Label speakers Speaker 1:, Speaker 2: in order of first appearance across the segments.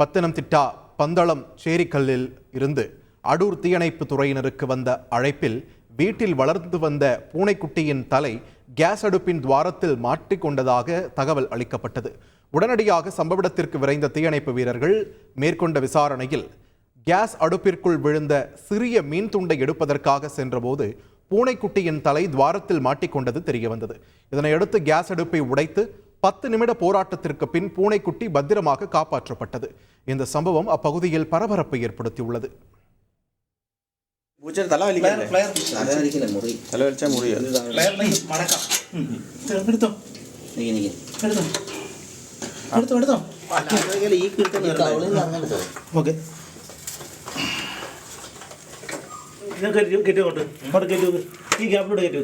Speaker 1: பத்தனம்திட்டா பந்தளம் சேரிக்கல்லில் இருந்து அடூர் தீயணைப்பு துறையினருக்கு வந்த அழைப்பில் வீட்டில் வளர்ந்து வந்த பூனைக்குட்டியின் தலை கேஸ் அடுப்பின் துவாரத்தில் மாட்டிக்கொண்டதாக தகவல் அளிக்கப்பட்டது. உடனடியாக சம்பவ இடத்திற்கு விரைந்த தீயணைப்பு வீரர்கள் மேற்கொண்ட விசாரணையில் கேஸ் அடுப்பிற்குள் விழுந்த சிறிய மீன் துண்டை எடுப்பதற்காக சென்றபோது பூனைக்குட்டியின் தலை துவாரத்தில் மாட்டிக்கொண்டது தெரியவந்தது. இதனையடுத்து கேஸ் அடுப்பை உடைத்து பத்து நிமிட போராட்டத்திற்கு பின் பூனைக்குட்டி பத்திரமாக காப்பாற்றப்பட்டது இந்த சம்பவம் அப்பகுதியில் பரபரப்பை ஏற்படுத்தியுள்ளது
Speaker 2: പൂച്ചയുടെ തല വലിക്കല്ലേ
Speaker 3: അതരിക്കില്ല മുറി
Speaker 2: തല വലിച്ചാൽ മുറിയോ
Speaker 4: മടക്കാം എടുത്തോ
Speaker 3: നിക്ക് നിക്ക്.
Speaker 4: എടുത്തോ എടുത്തോ എടുത്തോ
Speaker 3: ഈ കവളിൽ നിന്ന് അങ്ങനെ എടുത്തോ.
Speaker 4: ഓക്കെ ഞാൻ കയറ്റി കയറ്റി കൊണ്ട് അങ്ങോട്ട് കയറ്റി വെക്ക് ഈ ഗ്യാപ്പിലൂടെ കയറ്റി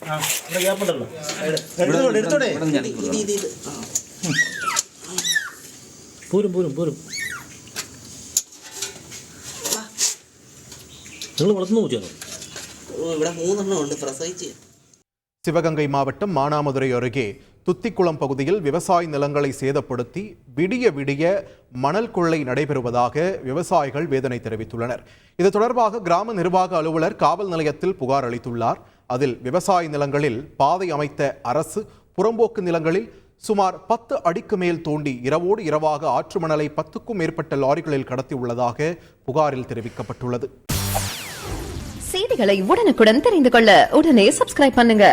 Speaker 4: വെക്ക് ആ ഇവിടെ ഗ്യാപ്പ് ഉണ്ടല്ലോ എടുത്തോടെ എടുത്തോടെ
Speaker 3: ഇത് ഇത് ഇത് ഇത്. ആ.
Speaker 4: പോരും പോരും പോരും നിങ്ങൾ വളർത്തുന്ന പൂച്ചയാണോ
Speaker 3: ഓ, ഇവിടെ മൂന്നെണ്ണം ഉണ്ട് പ്രസവിച്ച്
Speaker 1: சிவகங்கை மாவட்டம் மானாமதுரை அருகே துத்திக்குளம் பகுதியில் விவசாய நிலங்களை சேதப்படுத்தி விடிய விடிய மணல் கொள்ளை நடைபெறுவதாக விவசாயிகள் வேதனை தெரிவித்துள்ளனர் இது தொடர்பாக கிராம நிர்வாக அலுவலர் காவல் நிலையத்தில் புகார் அளித்துள்ளார் அதில் விவசாய நிலங்களில் பாதை அமைத்த அரசு புறம்போக்கு நிலங்களில் சுமார் பத்து அடிக்கு மேல் தோண்டி இரவோடு இரவாக ஆற்று மணலை பத்துக்கும் மேற்பட்ட லாரிகளில் கடத்தியுள்ளதாக புகாரில் தெரிவிக்கப்பட்டுள்ளது.
Speaker 5: செய்திகளை உடனுக்குடன் தெரிந்து கொள்ள உடனே சப்ஸ்கிரைப் பண்ணுங்க.